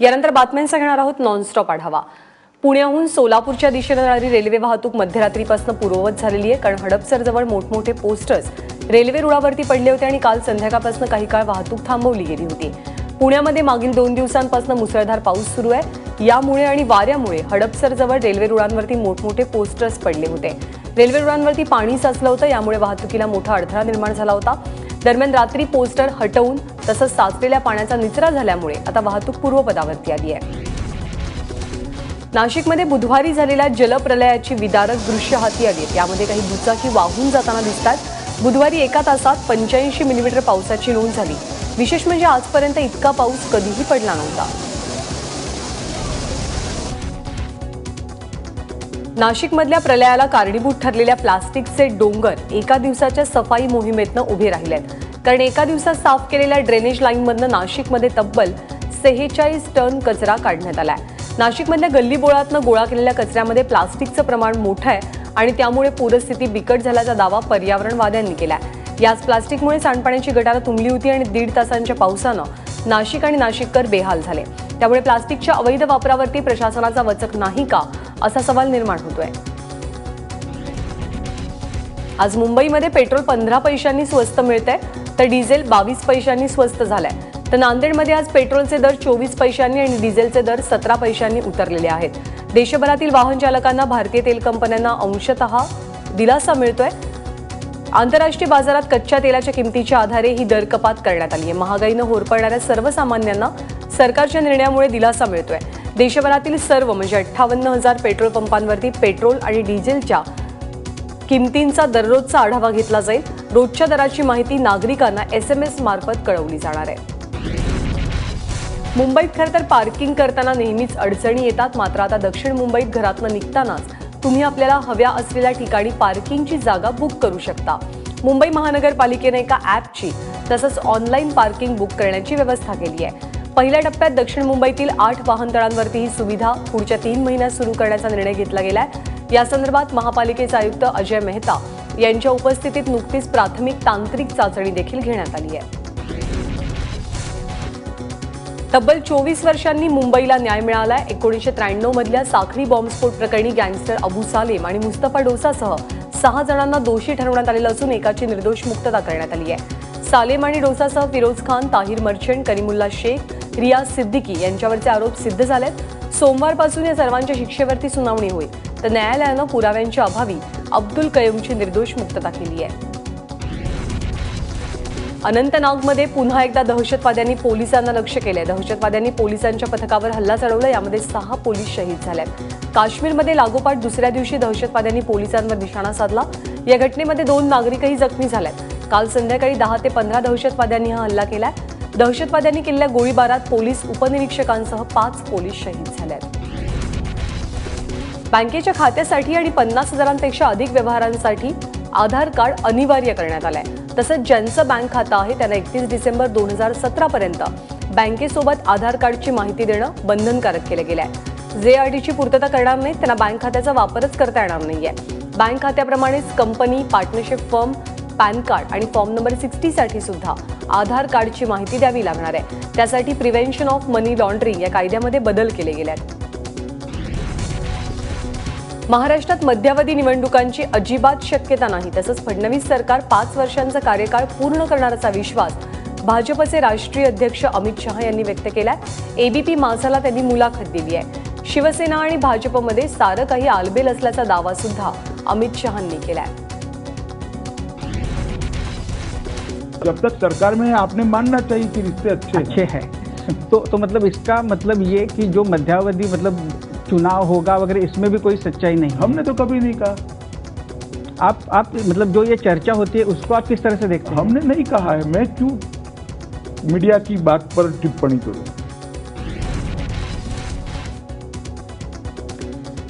यानंतर बातम्यांचा घेणार आहोत नॉनस्टॉप आढावा. पुण्याहून सोलापूरच्या दिशेनं जाणारी रेल्वे वाहतूक मध्यरात्रीपासून पूर्ववत झालेली आहे कारण हडपसरजवळ मोठमोठे पोस्टर्स रेल्वे रुळावरती पडले होते आणि काल संध्याकाळपासून काही काळ वाहतूक थांबवली गेली होती. पुण्यामध्ये मागील दोन दिवसांपासून मुसळधार पाऊस सुरू आहे. यामुळे आणि वाऱ्यामुळे हडपसरजवळ रेल्वे रुळांवरती मोठमोठे पोस्टर्स पडले होते. रेल्वे रुळांवरती पाणी साचलं होतं यामुळे वाहतुकीला मोठा अडथळा निर्माण झाला होता. दरम्यान रात्री पोस्टर हटवून तसंच साचलेल्या पाण्याचा निचरा झाल्यामुळे आता वाहतूक पूर्वपदावरती आली आहे. नाशिकमध्ये बुधवारी झालेल्या जलप्रलयाची विदारक दृश्य हाती आली आहेत यामध्ये काही दुचाकी वाहून जाताना दिसतात. बुधवारी एका तासात पंच्याऐंशी मिलीमीटर पावसाची नोंद झाली. विशेष म्हणजे आजपर्यंत इतका पाऊस कधीही पडला नव्हता. नाशिकमधल्या प्रलयाला कारणीभूत ठरलेल्या प्लास्टिकचे डोंगर एका दिवसाच्या सफाई मोहिमेतनं उभे राहिले आहेत. कारण एका दिवसात साफ केलेल्या ड्रेनेज लाईनमधनं नाशिकमध्ये तब्बल सेहेचाळीस टन कचरा काढण्यात आलाय. नाशिकमधल्या गल्लीबोळातनं गोळा केलेल्या कचऱ्यामध्ये प्लास्टिकचं प्रमाण मोठं आहे आणि त्यामुळे पूरस्थिती बिकट झाल्याचा दावा पर्यावरणवाद्यांनी केलाय. याच प्लास्टिकमुळे सांडपाण्याची गटारं तुंबली होती आणि दीड तासांच्या पावसानं नाशिक आणि नाशिककर बेहाल झाले. त्यामुळे प्लास्टिकच्या अवैध वापरावरती प्रशासनाचा वचक नाही का असा सवाल निर्माण होतोय. आज मुंबईमध्ये पेट्रोल पंधरा पैशांनी स्वस्त मिळतंय. तर डिझेल बावीस पैशांनी स्वस्त झालाय. तर नांदेडमध्ये आज पेट्रोलचे दर चोवीस पैशांनी आणि डिझेलचे दर सतरा पैशांनी उतरलेले आहेत. देशभरातील वाहन चालकांना भारतीय तेल कंपन्यांना अंशतः दिलासा मिळतोय. आंतरराष्ट्रीय बाजारात कच्च्या तेलाच्या किमतीच्या आधारे ही दर कपात करण्यात आली आहे. महागाईनं होरपळणाऱ्या सर्वसामान्यांना सरकारच्या निर्णयामुळे दिलासा मिळतोय. देशभरातील सर्व म्हणजे अठ्ठावन्न हजार पेट्रोल पंपांवरती पेट्रोल आणि डिझेलच्या किमतींचा दररोजचा आढावा घेतला जाईल. रोजच्या दराची माहिती नागरिकांना एस एम एस मार्फत कळवली जाणार आहे. मुंबईत खरं तर पार्किंग करताना नेहमीच अडचणी येतात मात्र आता दक्षिण मुंबईत घरातनं निघतानाच तुम्ही आपल्याला हव्या असलेल्या ठिकाणी पार्किंगची जागा बुक करू शकता. मुंबई महानगरपालिकेने एका ॲपची तसंच ऑनलाईन पार्किंग बुक करण्याची व्यवस्था केली आहे. पहिल्या टप्प्यात दक्षिण मुंबईतील आठ वाहनतळांवरती ही सुविधा पुढच्या तीन महिन्यात सुरू करण्याचा निर्णय घेतला गेलाय. यासंदर्भात महापालिकेचे आयुक्त अजय मेहता यांच्या उपस्थितीत नुकतीच प्राथमिक तांत्रिक चाचणी देखील घेण्यात आली आहे. तब्बल चोवीस वर्षांनी मुंबईला न्याय मिळाला एकोणीसशे त्र्याण्णव मधल्या साखळी बॉम्बस्फोट प्रकरणी गँगस्टर अबू सालेम आणि मुस्तफा डोसासह सहा जणांना दोषी ठरवण्यात आलेलं असून एकाची निर्दोष मुक्तता करण्यात आली आहे. सालेम आणि डोसासह फिरोज खान ताहिर मर्चंट करीमुल्ला शेख रियाज सिद्दीकी यांच्यावरचे आरोप सिद्ध झालेत. सोमवारपासून या सर्वांच्या शिक्षेवरती सुनावणी होईल. तर न्यायालयानं पुराव्यांच्या अभावी अब्दुल कयूमची निर्दोष मुक्तता केली आहे. अनंतनागमध्ये पुन्हा एकदा दहशतवाद्यांनी पोलिसांना लक्ष केलंय. दहशतवाद्यांनी पोलिसांच्या पथकावर हल्ला चढवला यामध्ये सहा पोलीस शहीद झाल्यात काश्मीरमध्ये लागोपाठ दुसऱ्या दिवशी दहशतवाद्यांनी पोलिसांवर निशाणा साधला. या घटनेमध्ये दोन नागरिकही जखमी झाल्यात काल संध्याकाळी दहा ते पंधरा दहशतवाद्यांनी हा हल्ला केलाय. दहशतवाद्यांनी केलेल्या गोळीबारात पोलीस उपनिरीक्षकांसह पाच पोलीस शहीद झाल्यात बँकेच्या खात्यासाठी आणि पन्नास हजारांपेक्षा अधिक व्यवहारांसाठी आधार कार्ड अनिवार्य करण्यात आलंय. तसंच ज्यांचं बँक खातं आहे त्यांना एकतीस डिसेंबर दोन हजार सतरा पर्यंत बँकेसोबत आधार कार्डची माहिती देणं बंधनकारक केलं गेलं आहे जे आर टीची पूर्तता करणार नाही त्यांना बँक खात्याचा वापरच करता येणार नाहीये. Bank खात्याप्रमाणेच company partnership firm PAN card आणि फॉर्म नंबर सिक्स्टीसाठी सुद्धा आधार कार्डची माहिती द्यावी लागणार आहे. त्यासाठी प्रिव्हेन्शन ऑफ मनी लॉन्ड्रिंग या कायद्यामध्ये बदल केले गेले आहेत महाराष्ट्रात मध्यावधी निवडणुकांची अजिबात शक्यता नाही. तसंच फडणवीस सरकार पाच वर्षांचा कार्यकाळ पूर्ण करणाराचा विश्वास भाजपचे राष्ट्रीय अध्यक्ष अमित शहा यांनी व्यक्त केलाय. एबीपी माझाला त्यांनी मुलाखत दिली आहे शिवसेना आणि भाजपमध्ये सारं काही आलबेल असल्याचा दावा सुद्धा अमित शहांनी केलाय. जब तक सरकार में है आपने मानना चाहिए कि रिश्ते अच्छे अच्छे हैं। तो तो मतलब इसका मतलब ये कि जो मध्यावधि मतलब चुनाव होगा वगैरह इसमें भी कोई सच्चाई नहीं। हमने तो कभी नहीं कहा। आप आप मतलब जो ये चर्चा होती है उसको आप किस तरह से देखते हैं? हमने नहीं कहा है। मैं क्यों मीडिया की बात पर टिप्पणी करूं?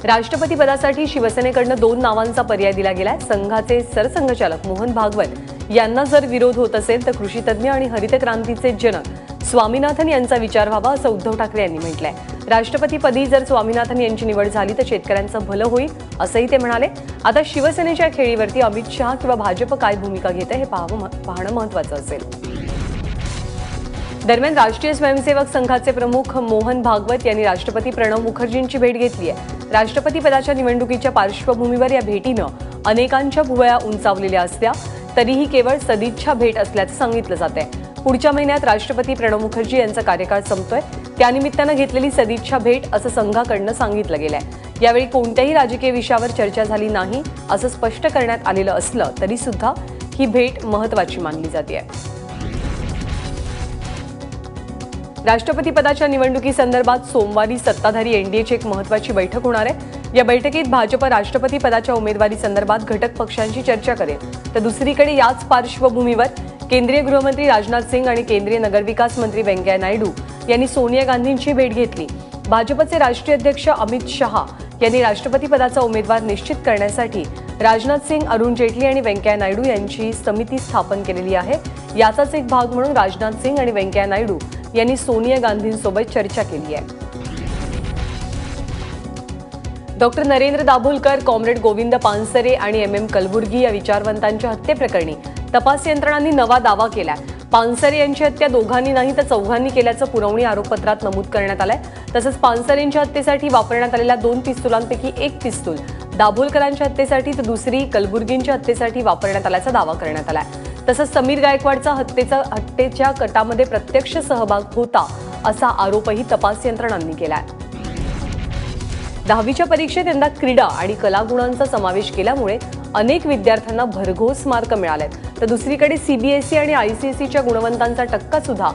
राष्ट्रपती पदासाठी शिवसेनेकडनं दोन नावांचा पर्याय दिला गेलाय. संघाचे सरसंघचालक मोहन भागवत यांना जर विरोध होत असेल तर कृषीतज्ञ आणि हरित क्रांतीचे जनक स्वामीनाथन यांचा विचार व्हावा असं उद्धव ठाकरे यांनी म्हटलंय. राष्ट्रपतीपदी जर स्वामीनाथन यांची निवड झाली तर शेतकऱ्यांचं भलं होईल असंही ते म्हणाले. आता शिवसेनेच्या खेळीवरती अमित शहा किंवा भाजप काय भूमिका घेत हे पाहावं पाहणं महत्वाचं असेल. दरम्यान राष्ट्रीय स्वयंसेवक संघाचे प्रमुख मोहन भागवत यांनी राष्ट्रपती प्रणव मुखर्जींची भेट घेतली आहे. राष्ट्रपती पदाच्या निवडणुकीच्या पार्श्वभूमीवर या भेटीनं अनेकांच्या भुवया उंचावलेल्या असल्या तरीही केवळ सदिच्छा भेट असल्याचं सांगितलं जात आहे पुढच्या महिन्यात राष्ट्रपती प्रणव मुखर्जी यांचा कार्यकाळ संपतोय. त्यानिमित्तानं घेतलेली सदिच्छा भेट असं संघाकडनं सांगितलं गेलंय. यावेळी कोणत्याही राजकीय विषयावर चर्चा झाली नाही असं स्पष्ट करण्यात आलेलं असलं तरी सुद्धा ही भेट महत्वाची मानली जाते राष्ट्रपती पदाच्या निवडणुकीसंदर्भात सोमवारी सत्ताधारी एनडीएची एक महत्वाची बैठक होणार आहे. या बैठकीत भाजप राष्ट्रपती पदाच्या उमेदवारी संदर्भात घटक पक्षांची चर्चा करेल. तर दुसरीकडे याच पार्श्वभूमीवर केंद्रीय गृहमंत्री राजनाथ सिंग आणि केंद्रीय नगरविकास मंत्री व्यंकय्या नायडू यांनी सोनिया गांधींची भेट घेतली. भाजपचे राष्ट्रीय अध्यक्ष अमित शहा यांनी राष्ट्रपती पदाचा उमेदवार निश्चित करण्यासाठी राजनाथ सिंग अरुण जेटली आणि व्यंकय्या नायडू यांची समिती स्थापन केलेली आहे. याचाच एक भाग म्हणून राजनाथ सिंग आणि व्यंकय्या नायडू यांनी सोनिया गांधींसोबत चर्चा केली आहे. डॉक्टर नरेंद्र दाभोलकर कॉम्रेड गोविंद पानसरे आणि एम एम कलबुर्गी या विचारवंतांच्या हत्येप्रकरणी तपास यंत्रणांनी नवा दावा केलाय. पानसरे यांची हत्या दोघांनी नाही तर चौघांनी केल्याचं पुरवणी आरोपपत्रात नमूद करण्यात आलंय. तसंच पानसरेंच्या हत्येसाठी वापरण्यात आलेल्या दोन पिस्तुलांपैकी एक पिस्तूल दाभोलकरांच्या हत्येसाठी तर दुसरी कलबुर्गींच्या हत्येसाठी वापरण्यात आल्याचा दावा करण्यात आलाय. तसंच समीर गायकवाडचा हत्येचा हत्येच्या कटामध्ये प्रत्यक्ष सहभाग होता असा आरोपही तपास यंत्रणांनी केलाय. दहावीच्या परीक्षेत यंदा क्रीडा आणि कलागुणांचा समावेश केल्यामुळे अनेक विद्यार्थ्यांना भरघोस मार्क मिळालेत. तर दुसरीकडे सीबीएसई आणि आयसीएसईच्या गुणवंतांचा टक्का सुद्धा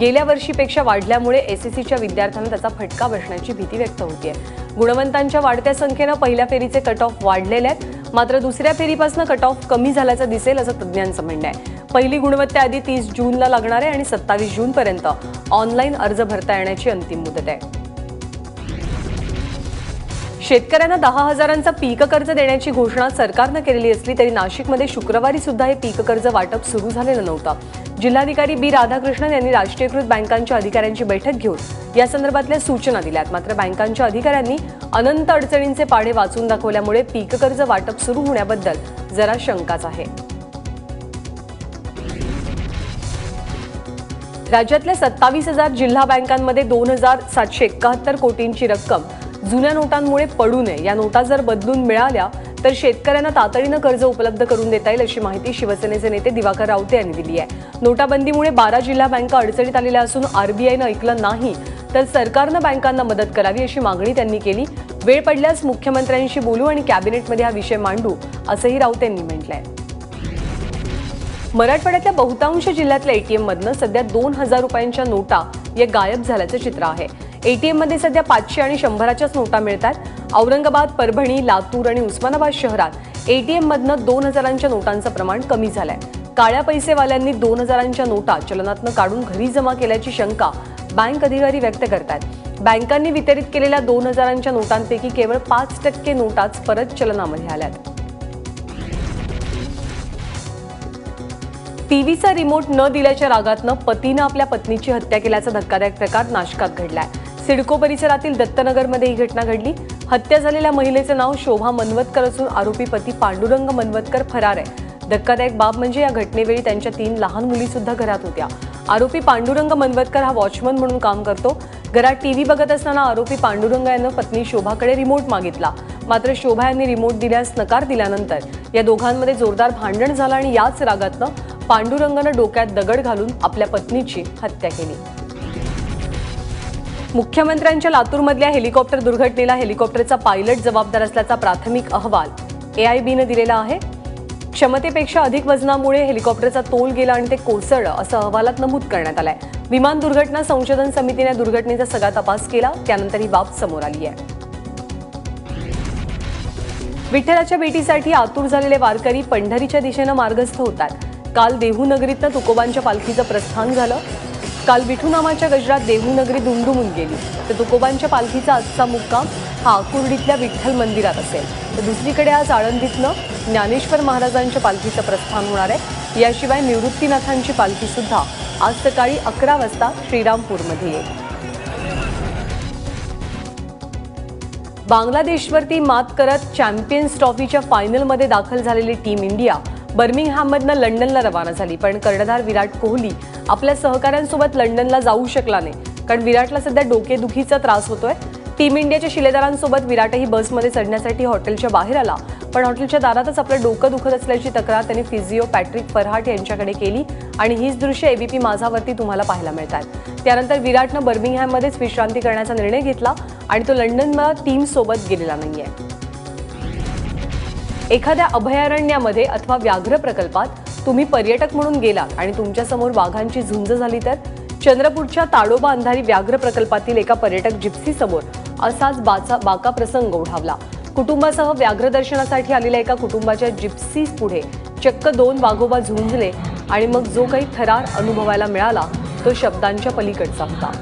गेल्या वर्षीपेक्षा वाढल्यामुळे एसएससीच्या विद्यार्थ्यांना त्याचा फटका बसण्याची भीती व्यक्त होतीये. गुणवंतांच्या वाढत्या संख्येनं पहिल्या फेरीचे कट ऑफ वाढलेले आहेत. मात्र दुसऱ्या फेरीपासून कट ऑफ कमी झाल्याचं दिसेल असं तज्ज्ञांचं म्हणणं आहे. पहिली गुणवत्ता आधी तीस जूनला लागणार आहे आणि सत्तावीस जूनपर्यंत ऑनलाईन अर्ज भरता येण्याची अंतिम मुदत आहे. शेतकऱ्यांना दहा हजारांचा पीक कर्ज देण्याची घोषणा सरकारनं केलेली असली तरी नाशिकमध्ये शुक्रवारी सुद्धा हे पीक कर्ज वाटप सुरू झालेलं नव्हतं. जिल्हाधिकारी बी राधाकृष्णन यांनी राष्ट्रीयकृत बँकांच्या अधिकाऱ्यांची बैठक घेऊन या संदर्भातल्या सूचना दिल्यात. मात्र बँकांच्या अधिकाऱ्यांनी अनंत अडचणींचे पाढे वाचून दाखवल्यामुळे पीक कर्ज वाटप सुरू होण्याबद्दल जरा शंकाच आहे. राज्यातल्या सत्तावीस हजार जिल्हा बँकांमध्ये दोन हजार सातशे एकाहत्तर कोटींची रक्कम जुन्या नोटांमुळे पडू नये. या नोटा जर बदलून मिळाल्या तर शेतकऱ्यांना तातडीनं कर्ज उपलब्ध करून देता येईल अशी माहिती शिवसेनेचे नेते दिवाकर रावते यांनी दिली आहे. नोटाबंदीमुळे बारा जिल्हा बँका अडचणीत आलेल्या असून आरबीआयनं ऐकलं नाही तर सरकारनं बँकांना मदत करावी अशी मागणी त्यांनी केली. वेळ पडल्यास मुख्यमंत्र्यांशी बोलू आणि कॅबिनेटमध्ये हा विषय मांडू असंही राऊत यांनी म्हटलंय. मराठवाड्यातल्या बहुतांश जिल्ह्यातल्या एटीएममधनं सध्या दोन हजार रुपयांच्या नोटा या गायब झाल्याचं चित्र आहे. एटीएममध्ये सध्या पाचशे आणि शंभराच्याच नोटा मिळतात. औरंगाबाद परभणी लातूर आणि उस्मानाबाद शहरात एटीएममधनं दोन हजारांच्या नोटांचं प्रमाण कमी झालंय. काळ्या पैसेवाल्यांनी दोन हजारांच्या नोटा चलनातनं काढून घरी जमा केल्याची शंका बँक अधिकारी व्यक्त करतात बँकांनी वितरित केलेल्या दोन हजारांच्या नोटांपैकी केवळ पाच टक्के नोटाच परत चलनामध्ये आल्यात. टीव्हीचा रिमोट न दिल्याच्या रागातनं पतीनं आपल्या पत्नीची हत्या केल्याचा धक्कादायक प्रकार नाशकात घडलाय. सिडको परिसरातील दत्तनगरमध्ये ही घटना घडली. हत्या झालेल्या महिलेचं नाव शोभा मनवतकर असून आरोपी पती पांडुरंग मनवतकर फरार आहे. धक्कादायक बाब म्हणजे या घटनेवेळी त्यांच्या तीन लहान मुली सुद्धा घरात होत्या. आरोपी पांडुरंग मनवतकर हा वॉचमन म्हणून काम करतो. घरात टीव्ही बघत असताना आरोपी पांडुरंग यानं पत्नी शोभाकडे रिमोट मागितला. मात्र शोभा यांनी रिमोट दिल्यास नकार दिल्यानंतर या दोघांमध्ये जोरदार भांडण झालं आणि याच रागातनं पांडुरंगानं डोक्यात दगड घालून आपल्या पत्नीची हत्या केली. मुख्यमंत्र्यांच्या लातूरमधल्या हेलिकॉप्टर दुर्घटनेला हेलिकॉप्टरचा पायलट जबाबदार असल्याचा प्राथमिक अहवाल एआयबीनं दिलेला आहे. क्षमतेपेक्षा अधिक वजनामुळे हेलिकॉप्टरचा तोल गेला आणि ते कोसळलं असं अहवालात नमूद करण्यात आलंय. विमान दुर्घटना संशोधन समितीने दुर्घटनेचा सगळा तपास केला त्यानंतर ही बाब समोर आली आहे. विठ्ठलाच्या भेटीसाठी आतुर झालेले वारकरी पंढरीच्या दिशेनं मार्गस्थ होतात. काल देहू नगरीतनं तुकोबांच्या पालखीचं प्रस्थान झालं. काल विठू नामाच्या गजरात देहूनगरी दुमदुमून गेली. तर तुकोबांच्या पालखीचा आजचा मुक्काम हा आकुर्डीतल्या विठ्ठल मंदिरात असेल. तर दुसरीकडे आज आळंदीतनं ज्ञानेश्वर महाराजांच्या पालखीचं प्रस्थान होणार आहे. याशिवाय निवृत्तीनाथांची पालखीसुद्धा आज सकाळी अकरा वाजता श्रीरामपूरमध्ये येईल. बांगलादेशवरती मात करत चॅम्पियन्स ट्रॉफीच्या फायनलमध्ये दाखल झालेली टीम इंडिया बर्मिंगहॅममधनं लंडनला रवाना झाली पण कर्णधार विराट कोहली आपल्या सहकाऱ्यांसोबत लंडनला जाऊ शकला नाही. कारण विराटला सध्या डोकेदुखीचा त्रास होतोय. टीम इंडियाच्या शिलेदारांसोबत विराटही बसमध्ये चढण्यासाठी हॉटेलच्या बाहेर आला. पण हॉटेलच्या दारातच आपलं डोकं दुखत असल्याची तक्रार त्यांनी फिजिओ पॅट्रिक फरहाट यांच्याकडे केली आणि हीच दृश्य एबीपी माझावरती तुम्हाला पाहायला मिळतात. त्यानंतर विराटनं बर्मिंगहॅममध्येच विश्रांती करण्याचा निर्णय घेतला आणि तो लंडनला टीमसोबत गेलेला नाहीये. एखाद्या अभयारण्यामध्ये अथवा व्याघ्र प्रकल्पात तुम्ही पर्यटक म्हणून गेलात आणि तुमच्यासमोर वाघांची झुंज झाली तर? चंद्रपूरच्या ताडोबा अंधारी व्याघ्र प्रकल्पातील एका पर्यटक जिप्सी समोर असाच बाचा बाका प्रसंग ओढावला. कुटुंबासह व्याघ्र दर्शनासाठी आलेल्या एका कुटुंबाच्या जिप्सी पुढे चक्क दोन वाघोबा झुंजले आणि मग जो काही थरार अनुभवायला मिळाला तो शब्दांच्या पलीकडचा होता.